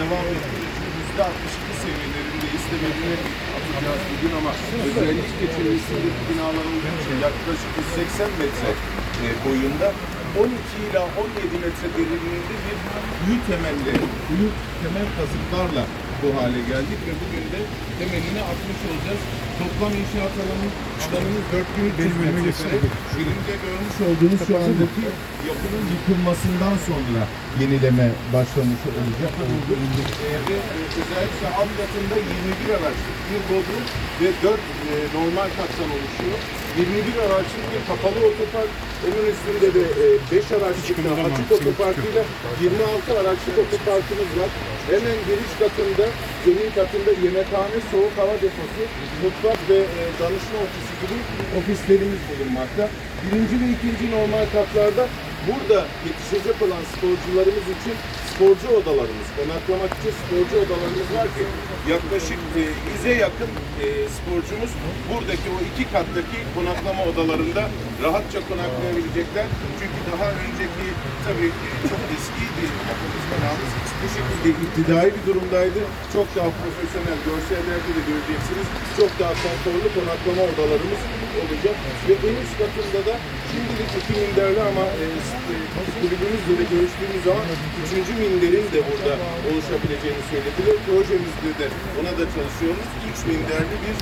devam ettiği için yüzde 62 seviyelerinde istemediğini atacağız bugün ama özellikle çevresindeki binalar olduğu için yaklaşık 180 metre e, boyunda 12 ila 17 metre derinliğinde bir kuyu temelli, kuyu temel kazıklarla bu hale geldik ve bugün de temelini atmış olacağız. Toplam inşaat alanı, alanımız 4300 metrekare. Birimde görmüş olduğunuz şu andaki yapının yıkılmasından sonra yenileme başlamış olacak. Oldu. Ee, ve e, özellikle alt katında 21 araçlık bir bodrum ve 4 normal kattan oluşuyor. 21 araçlık bir kapalı otopark, onun üstünde de 5 araçlık da açık otoparkıyla 26 araçlık otoparkımız var. Hemen giriş katında, zemin katında yemekhane, soğuk hava deposu, mutfak ve e, danışma ofisi gibi ofislerimiz bulunmakta. Birinci ve ikinci normal katlarda burada yetişecek olan sporcularımız için sporcu odalarımız, konaklamak için sporcu odalarımız var ki yaklaşık e, 100'e yakın e, sporcumuz buradaki o iki kattaki konaklama odalarında rahatça konaklayabilecekler. Çünkü daha önceki tabii e, çok eskiydi yapımız binamız. Bu şekilde iktidai bir durumdaydı. Çok daha profesyonel görsellerde de göreceksiniz. Çok daha konforlu konaklama odalarımız olacak. Ve en üst katında da şimdilik iki minderli ama e, e, kulübümüzle de görüştüğümüz zaman üçüncü minderin de burada oluşabileceğini söylediler. Projemizde de ona da çalışıyoruz. Üç minderli bir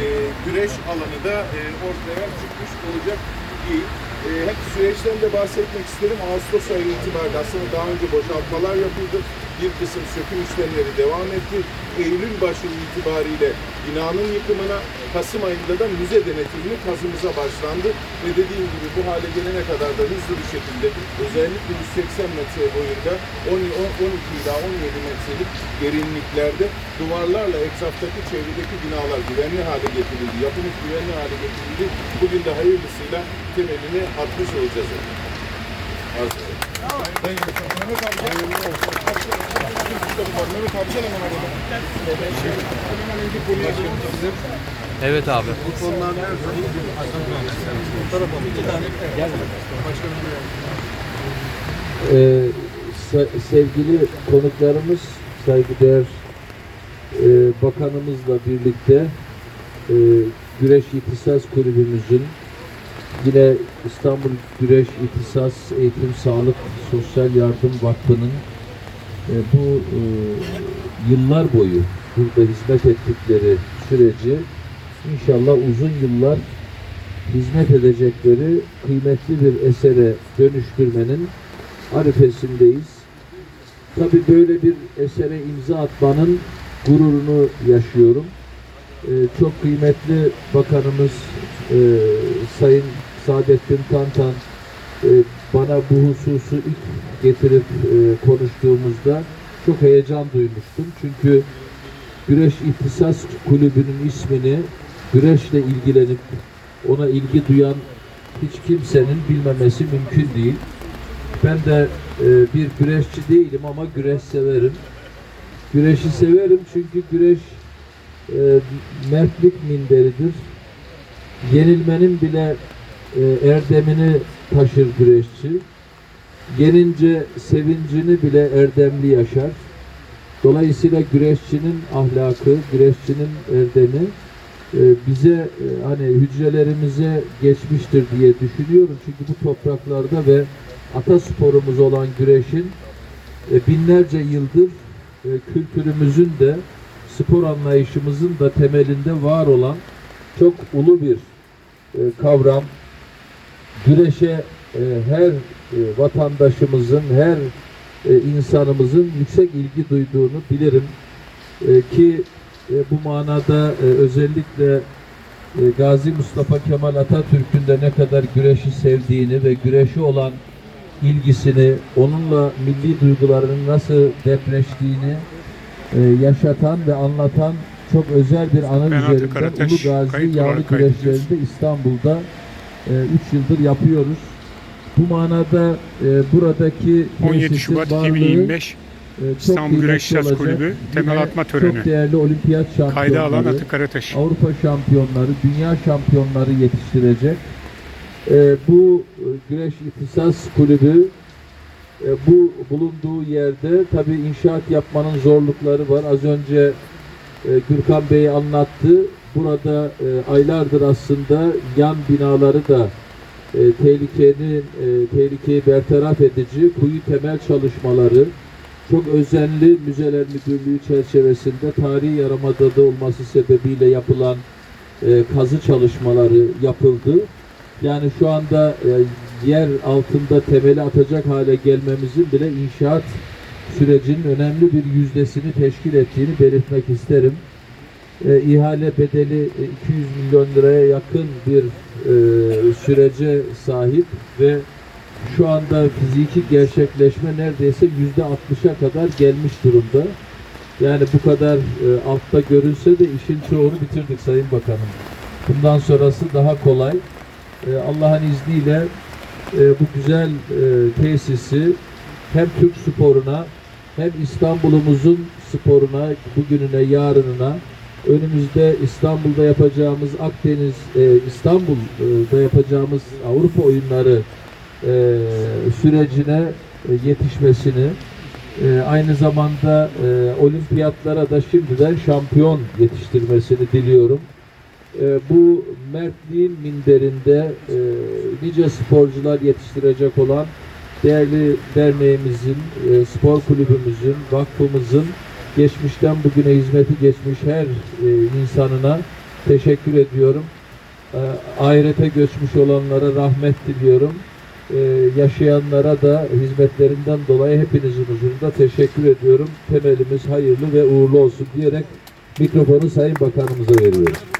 e, güreş alanı da e, ortaya çıkmış olacak değil. E, hep süreçten de bahsetmek isterim. Ağustos ayı itibariyle aslında daha önce boşaltmalar yapıldı. Bir kısım söküm işlemleri devam etti. Eylül başı itibariyle binanın yıkımına, Kasım ayında da müze denetimini kazımıza başlandı. Ve dediğim gibi bu hale gelene kadar da hızlı bir şekilde özellikle 180 metre boyunda 10, 12 ila 17 metrelik derinliklerde duvarlarla etraftaki çevredeki binalar güvenli hale getirildi. Yapımız güvenli hale getirildi. Bugün de hayırlısıyla temelini atmış olacağız. Mehmet abi. Evet abi. Ee, se- sevgili konuklarımız, saygıdeğer e, bakanımızla birlikte e, Güreş İhtisas Kulübümüzün yine İstanbul Güreş İhtisas Eğitim Sağlık Sosyal Yardım Vakfı'nın e, bu e, yıllar boyu burada hizmet ettikleri süreci inşallah uzun yıllar hizmet edecekleri kıymetli bir esere dönüştürmenin arifesindeyiz. Tabii böyle bir esere imza atmanın gururunu yaşıyorum. Ee, çok kıymetli bakanımız e, Sayın Saadettin Tantan e, bana bu hususu ilk getirip e, konuştuğumuzda çok heyecan duymuştum. Çünkü Güreş İhtisas Kulübü'nün ismini güreşle ilgilenip ona ilgi duyan hiç kimsenin bilmemesi mümkün değil. Ben de e, bir güreşçi değilim ama güreş severim. Güreşi severim çünkü güreş e, mertlik minderidir. Yenilmenin bile e, erdemini taşır güreşçi. Yenince sevincini bile erdemli yaşar. Dolayısıyla güreşçinin ahlakı, güreşçinin erdemi e, bize e, hani hücrelerimize geçmiştir diye düşünüyorum. Çünkü bu topraklarda ve atasporumuz olan güreşin binlerce yıldır kültürümüzün de spor anlayışımızın da temelinde var olan çok ulu bir kavram. Güreşe e, her e, vatandaşımızın, her e, insanımızın yüksek ilgi duyduğunu bilirim. E, ki e, bu manada e, özellikle e, Gazi Mustafa Kemal Atatürk'ün de ne kadar güreşi sevdiğini ve güreşi olan ilgisini, onunla milli duygularının nasıl depreştiğini e, yaşatan ve anlatan çok özel bir anı Karateş Ulu Gazi yağlı güreşlerinde İstanbul'da 3 yıldır yapıyoruz. Bu manada e, buradaki 17 tesisin Şubat varlığı, 2025 e, İstanbul Güreş olacak. Kulübü temel atma töreni. Çok değerli olimpiyat şampiyonları, Kayda alan Atı Karateş. Avrupa şampiyonları, dünya şampiyonları yetiştirecek. Ee, bu e, güreş ihtisas kulübü E, bu bulunduğu yerde tabii inşaat yapmanın zorlukları var. Az önce e, Gürkan Bey anlattı. Burada e, aylardır aslında yan binaları da e, tehlikenin e, tehlikeyi bertaraf edici kuyu temel çalışmaları çok özenli Müzeler Müdürlüğü çerçevesinde tarihi yarımadada olması sebebiyle yapılan e, kazı çalışmaları yapıldı. Yani şu anda e, yer altında temeli atacak hale gelmemizin bile inşaat sürecinin önemli bir yüzdesini teşkil ettiğini belirtmek isterim. E, ihale bedeli e, 200 milyon liraya yakın bir e, sürece sahip ve şu anda fiziki gerçekleşme neredeyse yüzde 60'a kadar gelmiş durumda. Yani bu kadar e, altta görülse de işin çoğunu bitirdik Sayın Bakanım. Bundan sonrası daha kolay. E, Allah'ın izniyle e, bu güzel e, tesisi hem Türk sporuna hem İstanbul'umuzun sporuna, bugününe, yarınına önümüzde İstanbul'da yapacağımız Akdeniz, e, İstanbul'da yapacağımız Avrupa oyunları e, sürecine e, yetişmesini e, aynı zamanda e, olimpiyatlara da şimdiden şampiyon yetiştirmesini diliyorum. E, bu mertliğin minderinde e, nice sporcular yetiştirecek olan değerli derneğimizin, e, spor kulübümüzün, vakfımızın geçmişten bugüne hizmeti geçmiş her e, insanına teşekkür ediyorum. E, ahirete göçmüş olanlara rahmet diliyorum. E, yaşayanlara da hizmetlerinden dolayı hepinizin huzurunda teşekkür ediyorum. Temelimiz hayırlı ve uğurlu olsun diyerek mikrofonu Sayın Bakanımıza veriyorum.